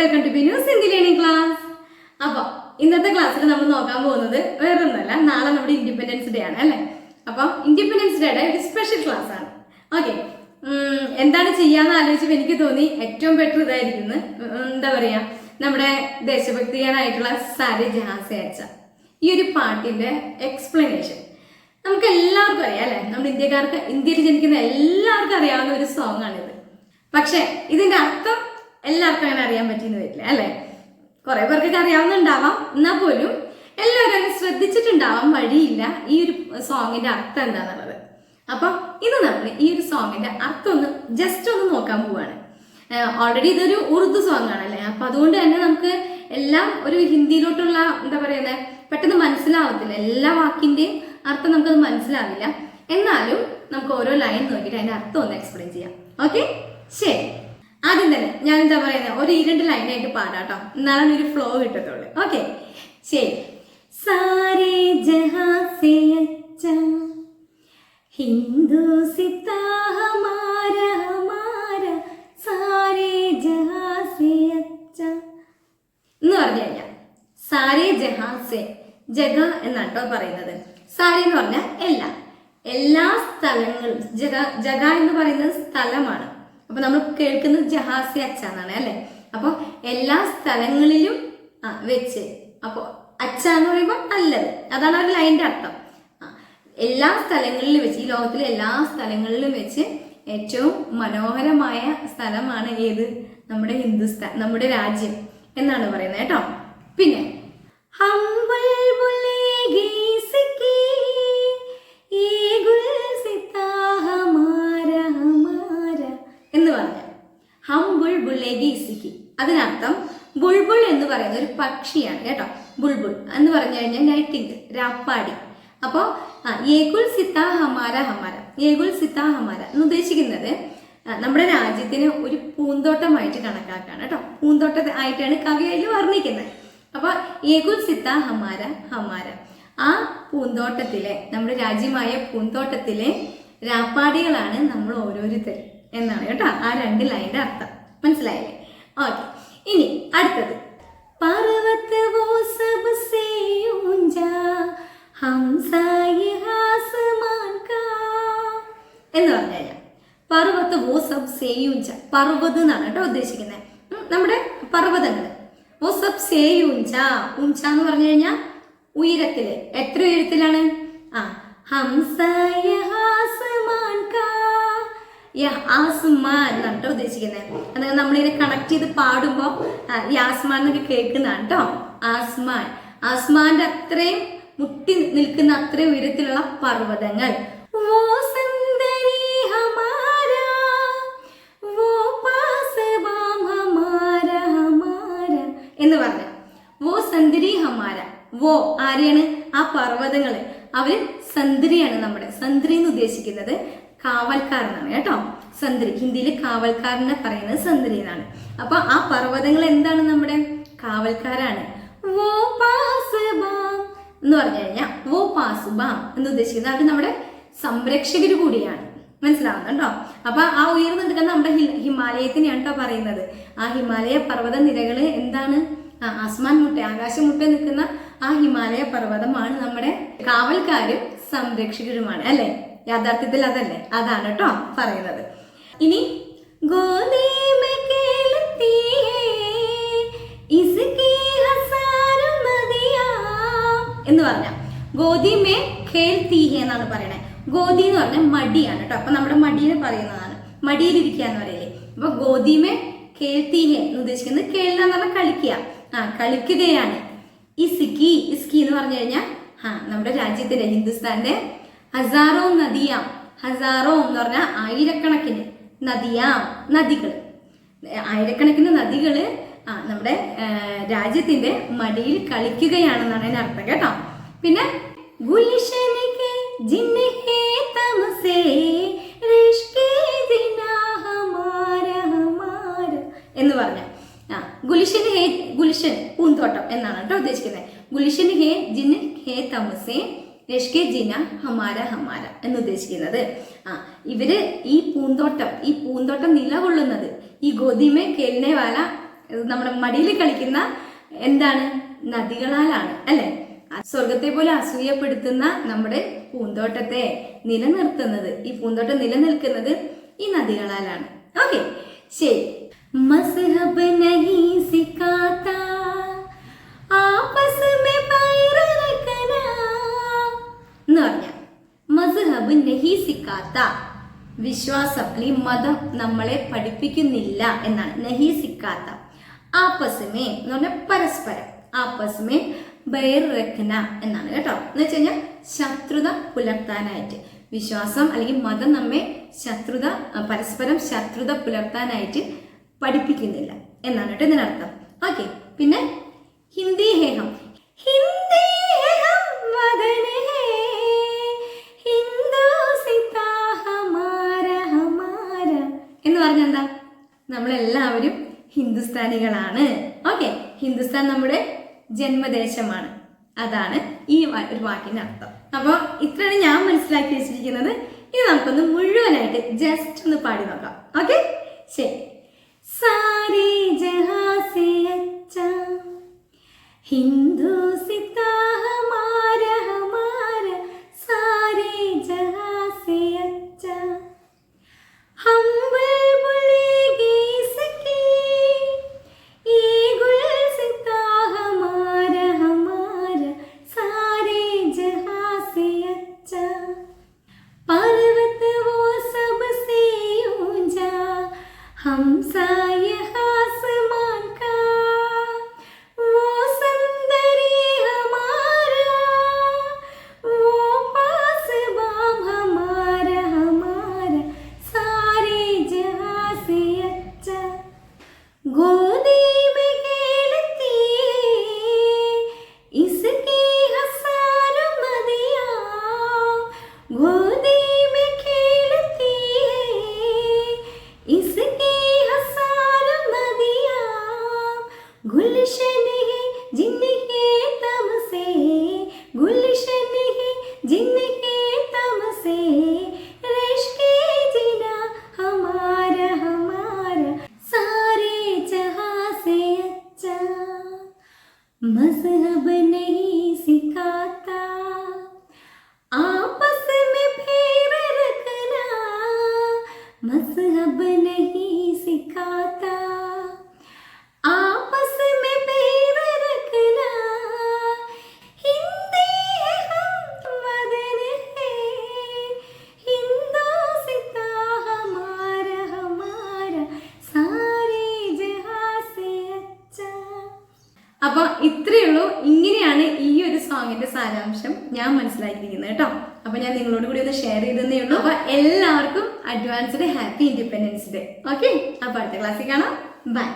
Welcome to ബിന്യൂസ് Sindhi learning class അപ്പോൾ ഇന്നത്തെ ക്ലാസ്സിൽ നമ്മൾ നോക്കാൻ പോകുന്നത് വേറൊന്നുമല്ല നാളെ നമ്മുടെ ഇൻഡിപെൻഡൻസ് ഡേ ആണ് അല്ലേ? അപ്പോൾ ഇൻഡിപെൻഡൻസ് ഡേയുടെ ഒരു സ്പെഷ്യൽ ക്ലാസ് ആണ്. ഓക്കെ എന്താണ് ചെയ്യാന്ന് ആലോചിച്ചപ്പോൾ എനിക്ക് തോന്നി ഏറ്റവും ബെറ്റർ ഇതായിരിക്കുന്നു. എന്താ പറയാ നമ്മുടെ ദേശഭക്തിയാനായിട്ടുള്ള സാരി ജഹാസ അച്ച ഈ ഒരു പാട്ടിന്റെ എക്സ്പ്ലനേഷൻ നമുക്ക് എല്ലാവർക്കും അറിയാം അല്ലേ? നമ്മുടെ ഇന്ത്യക്കാർക്ക് ഇന്ത്യയിൽ ജനിക്കുന്ന എല്ലാവർക്കും അറിയാവുന്ന ഒരു സോങ് ആണിത്. പക്ഷെ ഇതിന്റെ അർത്ഥം എല്ലാവർക്കും അങ്ങനെ അറിയാൻ പറ്റിയെന്ന് വരില്ല? അല്ലേ? കുറെ പേർക്കൊക്കെ അറിയാവുന്നുണ്ടാവാം. എന്നാൽ പോലും എല്ലാവരും അങ്ങനെ ശ്രദ്ധിച്ചിട്ടുണ്ടാവാൻ വഴിയില്ല ഈ ഒരു സോങ്ങിന്റെ അർത്ഥം എന്താണെന്നുള്ളത് അപ്പൊ ഇന്ന് നമ്മൾ ഈ ഒരു സോങ്ങിന്റെ അർത്ഥം ഒന്ന് ജസ്റ്റ് ഒന്ന് നോക്കാൻ പോവാണ്. ഓൾറെഡി ഇതൊരു ഉറുദു സോങ് ആണല്ലേ അപ്പൊ അതുകൊണ്ട് തന്നെ നമുക്ക് എല്ലാം ഒരു ഹിന്ദിയിലോട്ടുള്ള എന്താ പറയുന്നത് പെട്ടെന്ന് മനസ്സിലാവത്തില്ല. എല്ലാ വാക്കിന്റെയും അർത്ഥം നമുക്കത് മനസ്സിലാവില്ല. എന്നാലും നമുക്ക് ഓരോ ലൈൻ നോക്കിയിട്ട് അതിന്റെ അർത്ഥം ഒന്ന് എക്സ്പ്ലെയിൻ ചെയ്യാം. ഓക്കെ ശരി. ആദ്യം തന്നെ ഞാൻ എന്താ പറയുന്നത് ഒരു ഇരണ്ട് ലൈനായിട്ട് പാടാട്ടോ. എന്നാലാണ് ഒരു ഫ്ലോ കിട്ടത്തുള്ളൂ. ഓക്കെ ശരി. സാരേ ജഹാസേ അച്ഛാ ഹിന്ദു സിത്താഹമാര സാരേ ജഹാസേ എന്ന് പറഞ്ഞു കഴിഞ്ഞാൽ സാരേ ജഹാസേ ജഗ എന്നാട്ടോ പറയുന്നത്. സാരേ എന്ന് പറഞ്ഞാൽ എല്ലാ. എല്ലാ സ്ഥലങ്ങളും ജഗ ജഗ എന്ന് പറയുന്നത് സ്ഥലമാണ്. അപ്പൊ നമ്മൾ കേൾക്കുന്നത് ജഹാസി അച്ഛ എന്നാണ് അല്ലെ? അപ്പൊ എല്ലാ സ്ഥലങ്ങളിലും വെച്ച്. അപ്പൊ അച്ഛ എന്ന് പറയുമ്പോൾ നല്ലത്. അതാണ് ഒരു ലൈന്റെ അർത്ഥം. എല്ലാ സ്ഥലങ്ങളിലും വെച്ച് ഈ ലോകത്തിലെ എല്ലാ സ്ഥലങ്ങളിലും വെച്ച് ഏറ്റവും മനോഹരമായ സ്ഥലമാണ് ഏത്? നമ്മുടെ ഹിന്ദുസ്ഥാൻ നമ്മുടെ രാജ്യം എന്നാണ് പറയുന്നത് കേട്ടോ? പിന്നെ പക്ഷിയാണ് കേട്ടോ. ബുൾബുൾ എന്ന് പറഞ്ഞു കഴിഞ്ഞാൽ നൈറ്റിംഗ് രാപ്പാടി. അപ്പോൾ ഏകുൽ സിത്ത ഹമാര ഹമാര. ഏകുൽ സിത്ത ഹമാര എന്ന് ഉദ്ദേശിക്കുന്നത് നമ്മുടെ രാജ്യത്തിന് ഒരു പൂന്തോട്ടമായിട്ട് കണക്കാക്കാണ് കേട്ടോ. പൂന്തോട്ട ആയിട്ടാണ് കവി അതിൽ വർണിക്കുന്നത്. അപ്പോൾ ഏകുൽ സിത്ത ഹമാര ഹമാര. ആ പൂന്തോട്ടത്തിലെ നമ്മുടെ രാജ്യമായ പൂന്തോട്ടത്തിലെ രാപ്പാടികളാണ് നമ്മൾ ഓരോരുത്തരും എന്നാണ് കേട്ടോ ആ രണ്ട് ലൈന്റെ അർത്ഥം. മനസ്സിലായില്ലേ? ഓക്കെ ഇനി അടുത്തത്. पर्वत वो सबसे ऊंचा हमसा ये आसमान का എന്ന് പറഞ്ഞു കഴിഞ്ഞാൽ പർവ്വത വോ സബ് സേയൂഞ്ച പർവ്വത് എന്നാണ് കേട്ടോ ഉദ്ദേശിക്കുന്നത് ഉം, നമ്മുടെ പർവ്വതങ്ങൾ വോ സബ് സേയൂഞ്ച ഉഞ്ച എന്ന് പറഞ്ഞു കഴിഞ്ഞാൽ ഉയരത്തില് എത്ര ഉയരത്തിലാണ് ആ ഹംസ യഹ് ആസ്മാൻ കാ യഹ് ആസ്മാൻ എന്നാണ് കേട്ടോ ഉദ്ദേശിക്കുന്നത് അതായത് നമ്മളിതിനെ കണക്ട് ചെയ്ത് പാടുമ്പോൾ യാസ്മാൻ എന്നൊക്കെ കേൾക്കുന്നതാണ് കേട്ടോ ആസ്മാൻ ആസ്മാന്റെ അത്രയും മുട്ടി നിൽക്കുന്ന അത്രയും ഉയരത്തിലുള്ള പർവതങ്ങൾ. എന്ന് പറഞ്ഞ. വോ സന്ദരി ഹമാര. വോ ആരെയാണ്? ആ പർവതങ്ങൾ. അവർ സന്ദരിയാണ് നമ്മുടെ. സന്ദരി എന്ന് ഉദ്ദേശിക്കുന്നത്. കാവൽക്കാർ എന്നാണ് കേട്ടോ. സന്ദ്രി. ഹിന്ദിയിൽ കാവൽക്കാരനെ പറയുന്നത് സന്ദ്രി എന്നാണ്. അപ്പൊ ആ പർവതങ്ങൾ എന്താണ് നമ്മുടെ? കാവൽക്കാരാണ്. എന്ന് പറഞ്ഞു കഴിഞ്ഞാൽ വോ പാസുബാം എന്ന് ഉദ്ദേശിക്കുന്നത് അവർ നമ്മുടെ സംരക്ഷകർ കൂടിയാണ്. മനസ്സിലാവുന്നുണ്ടോ? അപ്പൊ ആ ഉയർന്നു നിൽക്കുന്ന നമ്മുടെ ഹിമാലയത്തിനെയാണ് കേട്ടോ പറയുന്നത്. ആ ഹിമാലയ പർവത നിരകൾ എന്താണ്? ആസ്മാൻ മുട്ട ആകാശമുട്ട നിൽക്കുന്ന ആ ഹിമാലയ പർവതമാണ് നമ്മുടെ കാവൽക്കാരും സംരക്ഷകരുമാണ് അല്ലെ? യാഥാർത്ഥ്യത്തിൽ അതല്ലേ? അതാണ് കേട്ടോ പറയുന്നത്. ഇനി മേ എന്ന് പറഞ്ഞ. ഗോതി മേ ഖേൽ തീഹ എന്നാണ് പറയണേ. ഗോതി എന്ന് പറഞ്ഞാൽ മടിയാണ് കേട്ടോ അപ്പൊ നമ്മുടെ മടിയെ പറയുന്നതാണ്. മടിയിലിരിക്കുക എന്ന് പറയില്ലേ. അപ്പൊ ഗോദിമേ ഖേൽ തീഹ എന്ന് ഉദ്ദേശിക്കുന്നത് കേൾക്കുക പറഞ്ഞാൽ കളിക്കുക ആ കളിക്കുകയാണ്. ഇസ്കി ഇസ്കി എന്ന് പറഞ്ഞു കഴിഞ്ഞാൽ ആ നമ്മുടെ രാജ്യത്തിന്റെ ഹിന്ദുസ്ഥാന്റെ ഹസാറോ നദിയാം. ഹസാറോ എന്ന് പറഞ്ഞാൽ ആയിരക്കണക്കിന് നദിയാം നദികൾ ആയിരക്കണക്കിന് നദികൾ ആ നമ്മുടെ രാജ്യത്തിന്റെ മടിയിൽ കളിക്കുകയാണെന്നാണ് അതിന് അർത്ഥം കേട്ടോ. പിന്നെ എന്ന് പറഞ്ഞ. ആ ഗുലിഷൻ ഹേ ഗുലിഷൻ പൂന്തോട്ടം എന്നാണ് കേട്ടോ ഉദ്ദേശിക്കുന്നത്. ഗുലിഷൻ ഹേ ജിൻ ഹേ തമസേ രഷ്കെ ജിന ഹമാര ഹമാര എന്ന് ഉദ്ദേശിക്കുന്നത് ആ ഇവർ ഈ പൂന്തോട്ടം ഈ പൂന്തോട്ടം നിലകൊള്ളുന്നത് ഈ ഗോതിമ കെൽനെ വാല നമ്മുടെ മടിയിൽ കളിക്കുന്ന എന്താണ്? നദികളാലാണ് അല്ലെ? സ്വർഗത്തെ പോലെ അസൂയപ്പെടുത്തുന്ന നമ്മുടെ പൂന്തോട്ടത്തെ നിലനിർത്തുന്നത് ഈ പൂന്തോട്ടം നിലനിൽക്കുന്നത് ഈ നദികളാലാണ്. ഓക്കെ ശരി. മസ്ഹബ് നഹീ സിക്കാത്ത മസ്ഹബ് നഹി സിക്കാത്ത വിശ്വാസം അല്ലെങ്കിൽ മതം നമ്മളെ പഠിപ്പിക്കുന്നില്ല എന്നാണ്. നഹി സിക്കാത്ത ആപ്പസ്മേ എന്ന് പറഞ്ഞാൽ പരസ്പരം. ആപ്പസ്മേ ബൈർ റഖ്ന എന്നാണ് കേട്ടോ. എന്ന് വെച്ച് കഴിഞ്ഞാൽ ശത്രുത പുലർത്താനായിട്ട്. വിശ്വാസം അല്ലെങ്കിൽ മതം നമ്മെ ശത്രുത പരസ്പരം ശത്രുത പുലർത്താനായിട്ട് പഠിപ്പിക്കുന്നില്ല എന്നാണ് കേട്ടോ ഇതിനർത്ഥം. ഓക്കെ പിന്നെ ഹിന്ദി ഹേഹം. ഹിന്ദി ഹേഹം വദന പറഞ്ഞെന്താ? നമ്മളെല്ലാവരും ഹിന്ദുസ്ഥാനികളാണ്. ഓക്കെ ഹിന്ദുസ്ഥാൻ നമ്മുടെ ജന്മദേശമാണ്. അതാണ് ഈ ഒരു വാക്കിന്റെ അർത്ഥം. അപ്പോൾ ഇത്രയാണ് ഞാൻ മനസ്സിലാക്കി വെച്ചിരിക്കുന്നത്. ഇനി നമുക്കൊന്ന് മുഴുവനായിട്ട് ജസ്റ്റ് ഒന്ന് പാടി നോക്കാം. ഓക്കെ? ശരി. ഹിന്ദു സിതാ ഹംസായ मजहब അപ്പൊ ഇത്രയേ ഉള്ളൂ. ഇങ്ങനെയാണ് ഈ ഒരു സോങ്ങിന്റെ സാരാംശം ഞാൻ മനസ്സിലാക്കിയിരിക്കുന്നത് കേട്ടോ. അപ്പൊ ഞാൻ നിങ്ങളോട് കൂടി ഒന്ന് ഷെയർ ചെയ്തേ ഉള്ളൂ. അപ്പൊ എല്ലാവർക്കും advanced happy independence day okay അപ്പൊ അടുത്ത ക്ലാസ്സിൽ കാണാം. ബൈ